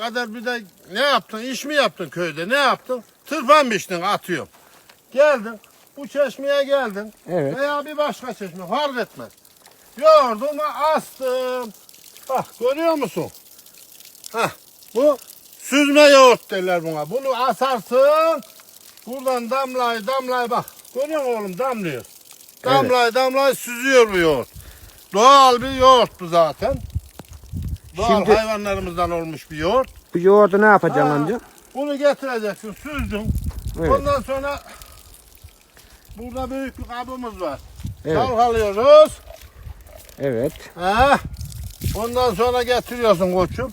kadar bir de ne yaptın? İş mi yaptın köyde? Ne yaptın? Tırpan biçtin atıyorum. Geldin. Bu çeşmeye geldin. Evet. Veya bir başka çeşme fark etmez. Yoğurdumu astım. Bak görüyor musun? Hah bu süzme yoğurt derler buna. Bunu asarsın. Buradan damlay damlay bak. Görüyor musun oğlum damlıyor. Damlay damlay süzüyor bu yoğurt. Doğal bir yoğurt bu zaten. Doğal Şimdi- hayvanlarımızdan olmuş bir yoğurt. Bu yoğurdu ne yapacaksın Ha, amca? Bunu getireceksin süzdün. Evet. Ondan sonra burada büyük bir kabımız var. Evet. Çalkalıyoruz. Evet. Ha. Ondan sonra getiriyorsun koçum.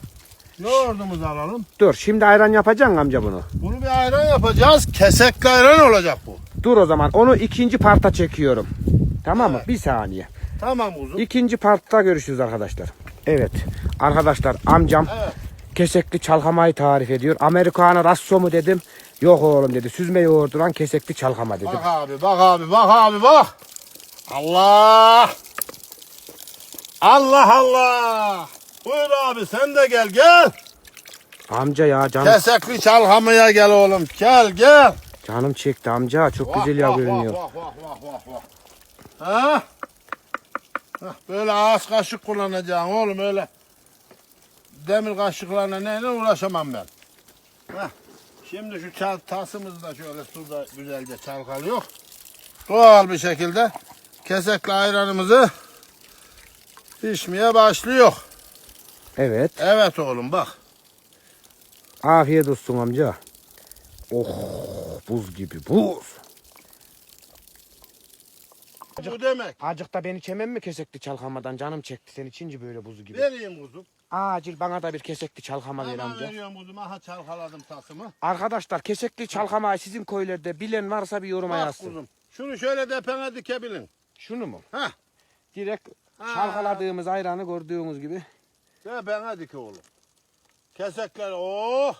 Yoğurdumuzu alalım. Dur şimdi ayran yapacaksın amca bunu. Bunu bir ayran yapacağız. Kesekli ayran olacak bu. Dur o zaman onu ikinci parta çekiyorum. Tamam mı? Evet. Bir saniye. Tamam uzun. İkinci partta görüşürüz arkadaşlar. Evet. Arkadaşlar amcam Evet. kesekli çalkamayı tarif ediyor. Amerikanı rasso mu dedim. Yok oğlum dedi. Süzme yoğurduran kesekli çalkama dedim. Bak abi bak abi bak abi bak. Allah. Allah Allah. Buyur abi sen de gel gel. Amca ya canım, Kesekli çalhamaya gel oğlum. Gel gel. canım çekti amca. Çok Vah, güzel ya vah, görünüyor. Vah vah vah vah vah. Ha? Böyle ağız kaşık kullanacaksın oğlum öyle. Demir kaşıklarla neyle uğraşamam ben. Hah. Şimdi şu çal, tasımızı da şöyle suda güzelce çalkalıyor. Doğal bir şekilde kesekli ayranımızı pişmeye başlıyor. Evet. Evet oğlum bak. Afiyet olsun amca. Oh buz gibi buz. Bu demek. Acık da beni çemen mi kesekli çalkamadan canım çekti seni içince böyle buzu gibi. Vereyim kuzum. Acil bana da bir kesekli çalkama ver amca. veriyorum kuzum. Aha çalkaladım tasımı. Arkadaşlar kesekli çalkamayı sizin köylerde bilen varsa bir yoruma Bak yazsın. kuzum. Şunu şöyle depene dikebilin. Şunu mu? Heh. Direkt Ha. çalkaladığımız ayranı gördüğünüz gibi. Depene dik oğlum. Kesekler oh.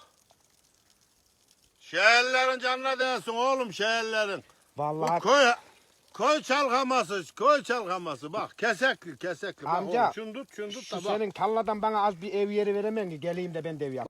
Şehirlerin canına değsin oğlum şehirlerin. Bu Vallahi koy çalkaması, koy çalkaması. Bak kesekli kesekli. Bak Amca, oğlum, şunu tut, şunu tut şu da bak. senin talladan bana az bir ev yeri veremem ki geleyim de ben de ev yap.